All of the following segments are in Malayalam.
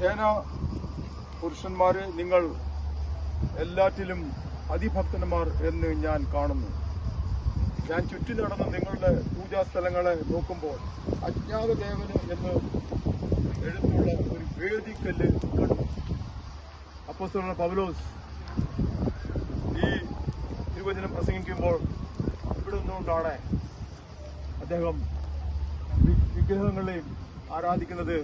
സേന പുരുഷന്മാരെ നിങ്ങൾ എല്ലാറ്റിലും അതിഭക്തന്മാർ എന്ന് ഞാൻ കാണുന്നു. ഞാൻ ചുറ്റി നടന്ന് നിങ്ങളുടെ പൂജാസ്ഥലങ്ങളെ നോക്കുമ്പോൾ അജ്ഞാതദേവന് എന്ന് എഴുത്തുള്ള ഒരു വേദിക്കല്ല് കണ്ടു. അപ്പോസ്തലൻ പൗലോസ് ഈ തിരുവചനം പ്രസംഗിക്കുമ്പോൾ ഇവിടെ നിന്നുകൊണ്ടാണ് അദ്ദേഹം വിഗ്രഹങ്ങളെയും ആരാധിക്കുന്നത്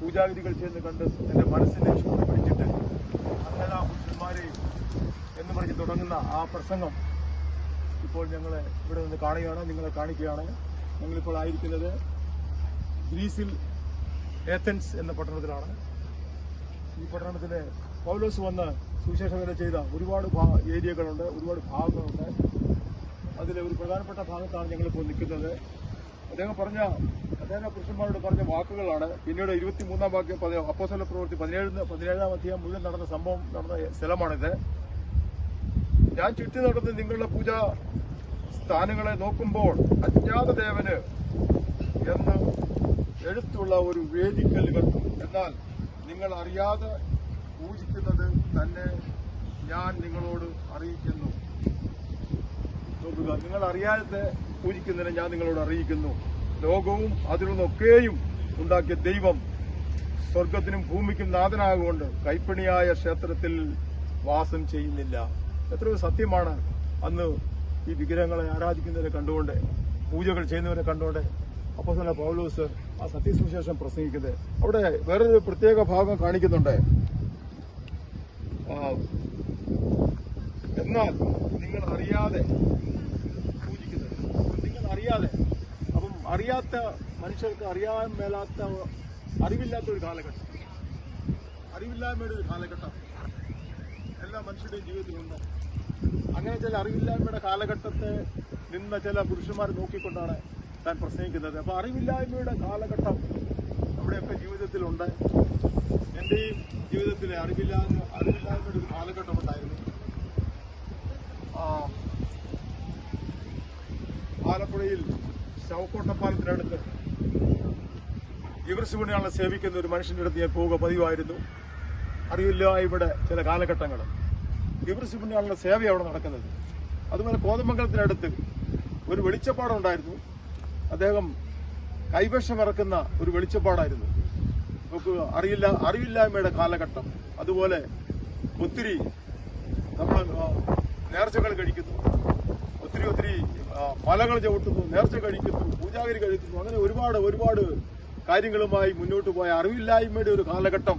പൂജാവിധികൾ ചെയ്യുന്നത് കണ്ട് എന്റെ മനസ്സിനെ ചൂട് പിടിച്ചിട്ട് അങ്ങനെ പുരുഷന്മാരെ എന്ന് പറഞ്ഞ് തുടങ്ങുന്ന ആ പ്രസംഗം ഇപ്പോൾ ഞങ്ങൾ ഇവിടെ നിന്ന് കാണുകയാണ് നിങ്ങളെ കാണിക്കുകയാണ്. ഞങ്ങളിപ്പോൾ ആയിരിക്കുന്നത് ഗ്രീസിൽ ഏത്തൻസ് എന്ന പട്ടണത്തിലാണ്. ഈ പട്ടണത്തിലെ പൗലോസ് വന്ന് സുവിശേഷം വരെ ചെയ്ത ഒരുപാട് ഏരിയകളുണ്ട് ഒരുപാട് ഭാഗങ്ങളുണ്ട്. അതിലെ ഒരു പ്രധാനപ്പെട്ട ഭാഗത്താണ് ഞങ്ങളിപ്പോൾ നിൽക്കുന്നത്. അദ്ദേഹം പറഞ്ഞ അദ്ദേഹം പുരുഷന്മാരോട് പറഞ്ഞ വാക്കുകളാണ്. പിന്നീട് ഇരുപത്തിമൂന്നാം വാക്യം അപ്പോസല പ്രവൃത്തി പതിനേഴ് പതിനേഴാം അധ്യായം മുഴുവൻ നടന്ന സംഭവം നടന്ന സ്ഥലമാണിത്. ഞാൻ ചുറ്റി നടന്ന് നിങ്ങളുടെ പൂജ സ്ഥാനങ്ങളെ നോക്കുമ്പോൾ അജ്ഞാത ദേവന് എന്ന് എഴുത്തുള്ള ഒരു വേദിക്കൽ കണ്ടു എന്നാൽ നിങ്ങൾ അറിയാതെ പൂജിക്കുന്നത് തന്നെ ഞാൻ നിങ്ങളോട് അറിയിക്കുന്നു. നോക്കുക. നിങ്ങൾ അറിയാതെ പൂജിക്കുന്നതിനെ ഞാൻ നിങ്ങളോട് അറിയിക്കുന്നു. ലോകവും അതിലൊന്നൊക്കെയും ഉണ്ടാക്കിയ ദൈവം സ്വർഗത്തിനും ഭൂമിക്കും നാഥനാകൊണ്ട് കൈപ്പണിയായ ക്ഷേത്രത്തിൽ വാസം ചെയ്യുന്നില്ല. എത്രയോ സത്യമാണ്. അന്ന് ഈ വിഗ്രഹങ്ങളെ ആരാധിക്കുന്നവരെ കണ്ടുകൊണ്ട് പൂജകൾ ചെയ്യുന്നവരെ കണ്ടുകൊണ്ട് അപ്പോൾ തന്നെ പൗലോസ് ആ സത്യസുവിശേഷം പ്രസംഗിക്കുന്നത്. അവിടെ വേറൊരു പ്രത്യേക ഭാഗം കാണിക്കുന്നുണ്ട്. എന്നാൽ നിങ്ങൾ അറിയാതെ അറിയാതെ. അപ്പം അറിയാത്ത മനുഷ്യർക്ക് അറിയാൻ മേലാത്ത അറിവില്ലാത്ത ഒരു കാലഘട്ടം. അറിവില്ലായ്മയുടെ ഒരു കാലഘട്ടം. എല്ലാ മനുഷ്യരുടെയും ജീവിതത്തിലുണ്ട്. അങ്ങനെ ചില അറിവില്ലായ്മയുടെ കാലഘട്ടത്തെ നിന്ന ചില പുരുഷന്മാർ നോക്കിക്കൊണ്ടാണ് താൻ പ്രസംഗിക്കുന്നത്. അപ്പൊ അറിവില്ലായ്മയുടെ കാലഘട്ടം നമ്മുടെയൊക്കെ ജീവിതത്തിലുണ്ട്. എന്റെയും ജീവിതത്തിൽ അറിവില്ലായ്മ അറിവില്ലായ്മയുടെ ഒരു കാലഘട്ടം ഉണ്ടായിരുന്നു. ആലപ്പുഴയിൽ ശവക്കോട്ടപ്പാലത്തിനടുത്ത് ശിവനെയാണ് സേവിക്കുന്ന ഒരു മനുഷ്യന്റെ അടുത്ത് ഞാൻ പോവുക പതിവായിരുന്നു. അറിയില്ല ഇവിടെ ചില കാലഘട്ടങ്ങൾ. ഇവർസുപണിയാളുടെ സേവ അവിടെ നടക്കുന്നത്. അതുപോലെ കോതമംഗലത്തിനടുത്ത് ഒരു വെളിച്ചപ്പാടുണ്ടായിരുന്നു. അദ്ദേഹം കൈവശം ഇറക്കുന്ന ഒരു വെളിച്ചപ്പാടായിരുന്നു. നോക്കുക അറിയില്ല അറിവില്ലായ്മയുടെ കാലഘട്ടം. അതുപോലെ ഒത്തിരി നമ്മൾ നേർച്ചകൾ കഴിക്കുന്നു. ഒത്തിരി ഒത്തിരി മലകൾ ചവിട്ടുന്നു നേർച്ച കഴിക്കുന്നു പൂജാഗിരി കഴിക്കുന്നു. അങ്ങനെ ഒരുപാട് ഒരുപാട് കാര്യങ്ങളുമായി മുന്നോട്ട് പോയ അറിവില്ലായ്മയുടെ ഒരു കാലഘട്ടം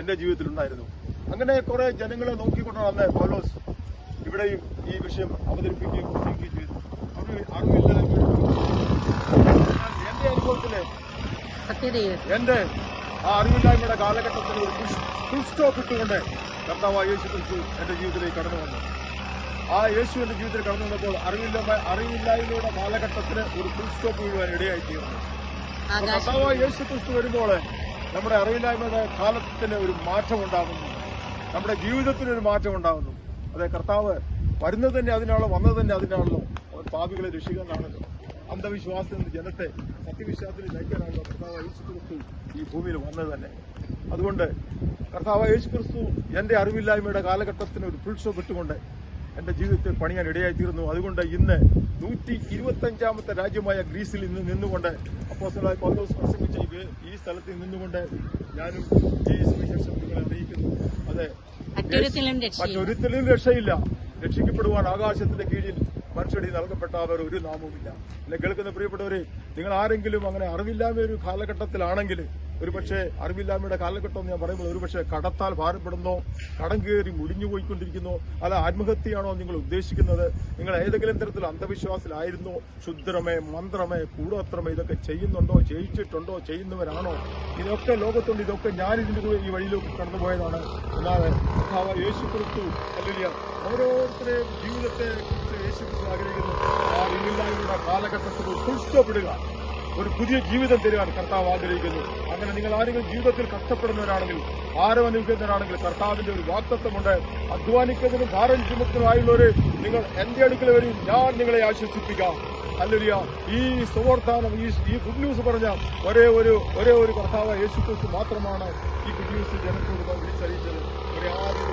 എന്റെ ജീവിതത്തിലുണ്ടായിരുന്നു. അങ്ങനെ കുറെ ജനങ്ങളെ നോക്കിക്കൊണ്ടാണ് അന്ന് പൗലോസ് ഇവിടെയും ഈ വിഷയം അവതരിപ്പിക്കുകയും പ്രസംഗിക്കുകയും ചെയ്തു അറിവ് അറിവില്ലായ്മയുടെ എന്റെ അനുഭവത്തിൽ എന്റെ ആ അറിവില്ലായ്മയുടെ കാലഘട്ടത്തിൽ ഒരു ഫുൾ സ്റ്റോപ്പ് ഇട്ടുകൊണ്ട് കർത്താവ് യേശു ക്രിസ്തു എന്റെ ജീവിതത്തിലേക്ക് കടന്നു വന്നു. ആ യേശുവിന്റെ ജീവിതത്തിൽ കടന്നു വന്നപ്പോൾ അറിവില്ല അറിവില്ലായ്മയുടെ കാലഘട്ടത്തിന് ഒരു ഫുൾ സ്റ്റോപ്പ് വീഴുവാൻ ഇടയായി തീർന്നു. കർത്താവ് യേശു ക്രിസ്തു വരുമ്പോൾ നമ്മുടെ അറിവില്ലായ്മയുടെ കാലത്തിന് ഒരു മാറ്റം ഉണ്ടാകുന്നു. നമ്മുടെ ജീവിതത്തിന് ഒരു മാറ്റം ഉണ്ടാകുന്നു. അതെ കർത്താവ് വരുന്നത് തന്നെ അതിനാണല്ലോ വന്നത് തന്നെ അതിനാണല്ലോ. അവർ പാപികളെ രക്ഷിക്കാനാണല്ലോ. അന്ധവിശ്വാസത്തിൽ നിന്ന് ജനത്തെ സത്യവിശ്വാസത്തിൽ നയിക്കാനാണല്ലോ കർത്താവ് യേശു ക്രിസ്തു ഈ ഭൂമിയിൽ വന്നത് തന്നെ. അതുകൊണ്ട് കർത്താവ് യേശു ക്രിസ്തു എന്റെ അറിവില്ലായ്മയുടെ കാലഘട്ടത്തിന് ഒരു ഫുൾ സ്റ്റോപ്പ് ഇട്ടുകൊണ്ട് എന്റെ ജീവിതത്തെ പണിയാൻ ഇടയായി തീർന്നു അതുകൊണ്ട് ഇന്ന് നൂറ്റി ഇരുപത്തഞ്ചാമത്തെ രാജ്യമായ ഗ്രീസിൽ ഇന്ന് നിന്നുകൊണ്ട് അപ്പോസ്റ്റലായ പൗലോസ് പ്രസംഗിച്ച ഈ സ്ഥലത്ത് നിന്നുകൊണ്ട് ഞാനും ഈ സുവിശേഷം നിങ്ങളെ അറിയിക്കുന്നു. അതെ മറ്റൊരുത്തിലും രക്ഷയില്ല. മറ്റൊരുത്തലും രക്ഷയില്ല. രക്ഷിക്കപ്പെടുവാൻ ആകാശത്തിന്റെ കീഴിൽ മനുഷ്യടി നൽകപ്പെട്ട അവർ ഒരു നാമവുമില്ല. എന്നെ കേൾക്കുന്ന പ്രിയപ്പെട്ടവരെ നിങ്ങൾ ആരെങ്കിലും അങ്ങനെ അറിവില്ലാതെ ഒരു കാലഘട്ടത്തിലാണെങ്കിൽ ഒരുപക്ഷെ അറിവില്ലായ്മയുടെ കാലഘട്ടം എന്ന് ഞാൻ പറയുമ്പോൾ ഒരുപക്ഷെ കടത്താൽ ഭാരപ്പെടുന്നോ കടം കയറി മുടിഞ്ഞു പോയിക്കൊണ്ടിരിക്കുന്നോ അല്ല ആത്മഹത്യയാണോ നിങ്ങൾ ഉദ്ദേശിക്കുന്നത്? നിങ്ങൾ ഏതെങ്കിലും തരത്തിൽ അന്ധവിശ്വാസത്തിലായിരുന്നോ ശുദ്രമേ മന്ത്രമേ കൂടോത്രമേ ഇതൊക്കെ ചെയ്യുന്നുണ്ടോ ചെയ്യിച്ചിട്ടുണ്ടോ ചെയ്യുന്നവരാണോ? ഇതൊക്കെ ലോകത്തുണ്ട് ഇതൊക്കെ ഞാൻ ഇതിന്റെ ഈ വഴിയിലേക്ക് കടന്നുപോയതാണ്. അല്ലാതെ യേശു ക്രിസ്തു അല്ലെങ്കിൽ ഓരോരുത്തരെയും ജീവിതത്തെ കുറിച്ച് യേശു ക്രിസ്തു ആഗ്രഹിക്കുന്നു. ആ അറിവില്ലായ്മയുടെ കാലഘട്ടത്തിൽ ഇടുക ഒരു പുതിയ ജീവിതം തരുവാൻ കർത്താവ് ആഗ്രഹിക്കുന്നു. അങ്ങനെ നിങ്ങൾ ആരെങ്കിലും ജീവിതത്തിൽ കഷ്ടപ്പെടുന്നവരാണെങ്കിൽ ഭാരം അനുഭവിക്കുന്നവരാണെങ്കിൽ കർത്താവിന്റെ ഒരു വാക്തത്വമുണ്ട് അധ്വാനിക്കുന്നതിനും ഭാരം ചുമത്തിനുമായുള്ളവര് നിങ്ങൾ എന്റെ അടുക്കൽ വരും. ഞാൻ നിങ്ങളെ ആശ്വസിപ്പിക്കാം. അല്ലല്ല ഈ സുവർത്താനം ഈ ഈ ഗുഡ് ന്യൂസ് പറഞ്ഞ ഒരേ ഒരു ഒരേ ഒരു കർത്താവ് യേശു ക്രിസ്തു മാത്രമാണ് ഈ ഗുഡ് ന്യൂസ് ജനത്തോട് വിളിച്ചറിയിച്ചത്. ഒരേ ആദ്യം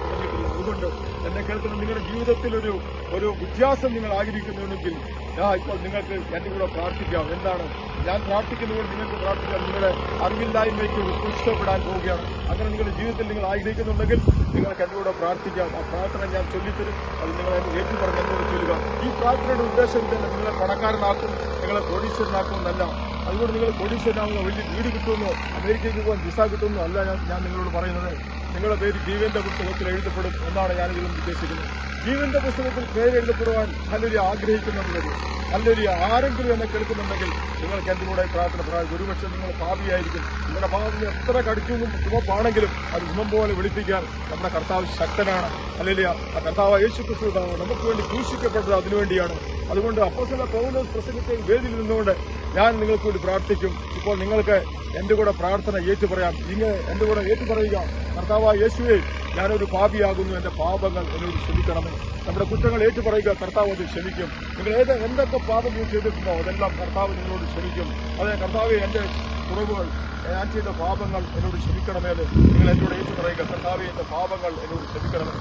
അതുകൊണ്ട് എന്നെ കേൾക്കുന്ന നിങ്ങളുടെ ജീവിതത്തിൽ ഒരു ഒരു വ്യത്യാസം നിങ്ങൾ ആഗ്രഹിക്കുന്നുണ്ടെങ്കിൽ ഞാൻ ഇപ്പോൾ നിങ്ങൾക്ക് എന്റെ കൂടെ പ്രാർത്ഥിക്കാം. എന്താണ്? ഞാൻ പ്രാർത്ഥിക്കുന്നതുകൊണ്ട് നിങ്ങൾക്ക് പ്രാർത്ഥിക്കാം. നിങ്ങളുടെ അറിവില്ലായ്മയ്ക്ക് പുഷ്ടപ്പെടാൻ പോവുകയാണ്. അങ്ങനെ നിങ്ങളുടെ ജീവിതത്തിൽ നിങ്ങൾ ആഗ്രഹിക്കുന്നുണ്ടെങ്കിൽ നിങ്ങൾക്ക് എന്റെ കൂടെ പ്രാർത്ഥിക്കാം. ആ പ്രാർത്ഥന ഞാൻ ചൊല്ലിത്തരും. അത് നിങ്ങൾ എന്നെ ഏറ്റു പറഞ്ഞ് എന്നോട് ചൊല്ലുക. ഈ പ്രാർത്ഥനയുടെ ഉദ്ദേശം തന്നെ നിങ്ങളെ പണക്കാരനാക്കും നിങ്ങളെ കോടീശ്വരനാക്കും എന്നല്ല അതുകൊണ്ട് നിങ്ങൾ കോടീശ്വരനാകുന്ന വലിയ വീട് കിട്ടുമെന്നോ അമേരിക്കയ്ക്ക് പോകാൻ വിസ കിട്ടുമെന്നോ അല്ല ഞാൻ ഞാൻ നിങ്ങളോട് പറയുന്നത്. നിങ്ങളുടെ പേര് ജീവന്റെ പുസ്തകത്തിൽ എഴുതപ്പെടും എന്നാണ് ഞാനിതിലും ഉദ്ദേശിക്കുന്നത്. ജീവന്റെ പുസ്തകത്തിൽ പേര് എഴുതപ്പെടുവാൻ നല്ലൊരു ആഗ്രഹിക്കുന്നുണ്ടെങ്കിൽ നല്ലൊരു ആരെങ്കിലും എന്നെ കേൾക്കുന്നുണ്ടെങ്കിൽ നിങ്ങൾക്ക് എന്റെ കൂടെ പ്രാർത്ഥന പറയാം? ഒരുപക്ഷെ നിങ്ങൾ പാപിയായിരിക്കും. നിങ്ങളുടെ പാപത്തിന് എത്ര കടിച്ചും ചുമപ്പാണെങ്കിലും അത് ഗുണം പോലെ വിളിപ്പിക്കാൻ നമ്മുടെ കർത്താവ് ശക്തനാണ്. അല്ലെങ്കിൽ ആ കർത്താവ് യേശു ക്രിസ്തു നമുക്ക് വേണ്ടി ക്രൂശിക്കപ്പെട്ടത് അതിനുവേണ്ടിയാണ്. അതുകൊണ്ട് അപ്പോസല പൗലോസ് പ്രസംഗത്തെ വേദിയിൽ നിന്നുകൊണ്ട് ഞാൻ നിങ്ങൾക്ക് വേണ്ടി പ്രാർത്ഥിക്കും. ഇപ്പോൾ നിങ്ങൾക്ക് എന്റെ കൂടെ പ്രാർത്ഥന ഏറ്റു പറയാം ഇങ്ങനെ എന്റെ കൂടെ ഏറ്റു പറയുക കർത്താവ് യേശുവേ ഞാനൊരു പാപിയാകുന്നു. എന്റെ പാപങ്ങൾ എന്നോട് ക്ഷമിക്കണമേ. നമ്മുടെ കുറ്റങ്ങൾ ഏറ്റു പറയുക കർത്താവ് അത് ക്ഷമിക്കും. നിങ്ങൾ ഏത് എന്തൊക്കെ പാപം നീ ചെയ്തിട്ടുണ്ടോ അതെല്ലാം കർത്താവ് നിങ്ങളോട് ക്ഷമിക്കും. അതെ കർത്താവ് എന്റെ കുറവുകൾ ഞാൻ ചെയ്ത പാപങ്ങൾ എന്നോട് ക്ഷമിക്കണമേ നിങ്ങൾ എന്നോട് ഏറ്റു പറയുക കർത്താവ് എന്റെ പാപങ്ങൾ എന്നോട് ക്ഷമിക്കണമേ.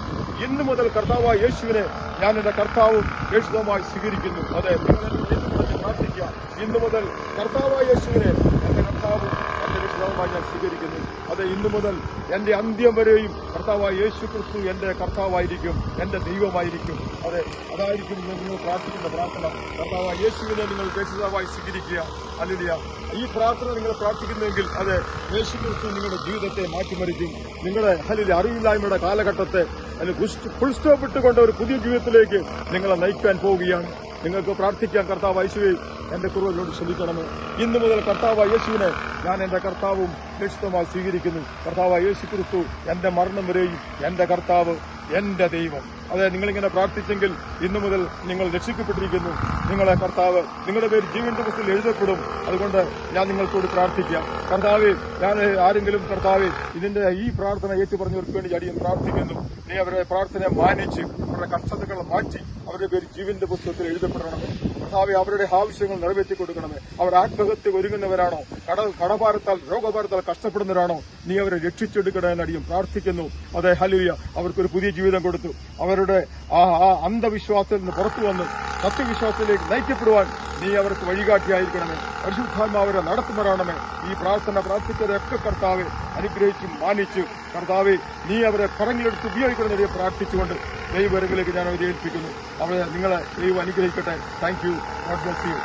ഇന്നു മുതൽ കർത്താവ് യേശുവിനെ ഞാൻ എന്റെ കർത്താവും യേശുദമായി സ്വീകരിക്കുന്നു. അതെ നിങ്ങൾ എന്നോട് ഏറ്റു പറഞ്ഞ് പ്രാർത്ഥിക്കുക ഇന്നു മുതൽ കർത്താവായ യേശുവിനെ എന്റെ കർത്താവും എന്റെ രക്ഷിതാവുമായി ഞാൻ സ്വീകരിക്കുന്നു. അതെ ഇന്നു മുതൽ എന്റെ അന്ത്യം വരെയും കർത്താവായ യേശു ക്രിസ്തു എന്റെ കർത്താവായിരിക്കും എന്റെ ദൈവമായിരിക്കും. അതെ അതായിരിക്കും നിങ്ങൾ പ്രാർത്ഥിക്കുന്ന പ്രാർത്ഥന. കർത്താവായ യേശുവിനെ നിങ്ങൾ രക്ഷിതാവായി സ്വീകരിക്കുക. അല്ലില്ല ഈ പ്രാർത്ഥന നിങ്ങൾ പ്രാർത്ഥിക്കുന്നെങ്കിൽ അതെ യേശു ക്രിസ്തു നിങ്ങളുടെ ജീവിതത്തെ മാറ്റിമറിക്കും. നിങ്ങളുടെ അല്ലെങ്കിൽ അറിവില്ലായ്മയുടെ കാലഘട്ടത്തെ അല്ലെങ്കിൽ ഫുൾ സ്റ്റോപ്പ് ഇട്ടുകൊണ്ട് ഒരു പുതിയ ജീവിതത്തിലേക്ക് നിങ്ങളെ നയിക്കാൻ പോവുകയാണ്. നിങ്ങൾക്ക് പ്രാർത്ഥിക്കാൻ കർത്താവ് യേശുവെ. എന്റെ കുറവിനോട് ക്ഷമിക്കണമേ. ഇന്നു മുതൽ കർത്താവ് യേശുവിനെ ഞാൻ എന്റെ കർത്താവും രക്ഷിതമായി സ്വീകരിക്കുന്നു. കർത്താവ് യേശു ക്രിസ്തു എന്റെ മരണം വരെയും എന്റെ കർത്താവ് എന്റെ ദൈവം. അതെ നിങ്ങളിങ്ങനെ പ്രാർത്ഥിച്ചെങ്കിൽ ഇന്നു മുതൽ നിങ്ങൾ രക്ഷിക്കപ്പെട്ടിരിക്കുന്നു. നിങ്ങളെ കർത്താവ് നിങ്ങളുടെ പേര് ജീവന്റെ പുസ്തകത്തിൽ എഴുതപ്പെടും. അതുകൊണ്ട് ഞാൻ നിങ്ങൾക്കോട് പ്രാർത്ഥിക്കാം. കർത്താവ് ഞാൻ ആരെങ്കിലും കർത്താവ് ഇതിന്റെ ഈ പ്രാർത്ഥന ഏറ്റുപറഞ്ഞവർക്ക് വേണ്ടി അടിയൻ പ്രാർത്ഥിക്കുന്നു. നീ അവരുടെ പ്രാർത്ഥന മാനിച്ച് അവരുടെ കഷ്ടതകൾ മാറ്റി അവരുടെ പേര് ജീവന്റെ പുസ്തകത്തിൽ എഴുതപ്പെടണമേ. കർത്താവെ അവരുടെ ആവശ്യങ്ങൾ നിറവേറ്റി കൊടുക്കണമേ അവർ ആത്മഹത്യ ഒരുങ്ങുന്നവരാണോ? കട കടഭാരത്താൽ രോഗഭാരത്താൽ കഷ്ടപ്പെടുന്നവരാണോ? നീ അവരെ രക്ഷിച്ചെടുക്കണമെന്ന് അടിയും പ്രാർത്ഥിക്കുന്നു. അതെ ഹലിയ അവർക്കൊരു പുതിയ ജീവിതം കൊടുത്തു. അവരുടെ ആ അന്ധവിശ്വാസത്തിൽ നിന്ന് പുറത്തു വന്ന് സത്യവിശ്വാസത്തിലേക്ക് നയിക്കപ്പെടുവാൻ നീ അവർക്ക് വഴികാട്ടിയായിരിക്കണമേ. പരിശുദ്ധാത്മാവരെ നടത്തുമാറാണമേ. ഈ പ്രാർത്ഥന പ്രാർത്ഥിച്ചതൊക്കെ കർത്താവ് അനുഗ്രഹിച്ച് മാനിച്ച്. കർത്താവ് നീ അവരെ കറങ്ങിലെടുത്ത് ഉപയോഗിക്കണമെന്ന് പ്രാർത്ഥിച്ചുകൊണ്ട് ദൈവരങ്ങളിലേക്ക് ഞാൻ അവരെ ഏൽപ്പിക്കുന്നു. അവരെ നിങ്ങളെ ദൈവം അനുഗ്രഹിക്കട്ടെ. Thank you God bless you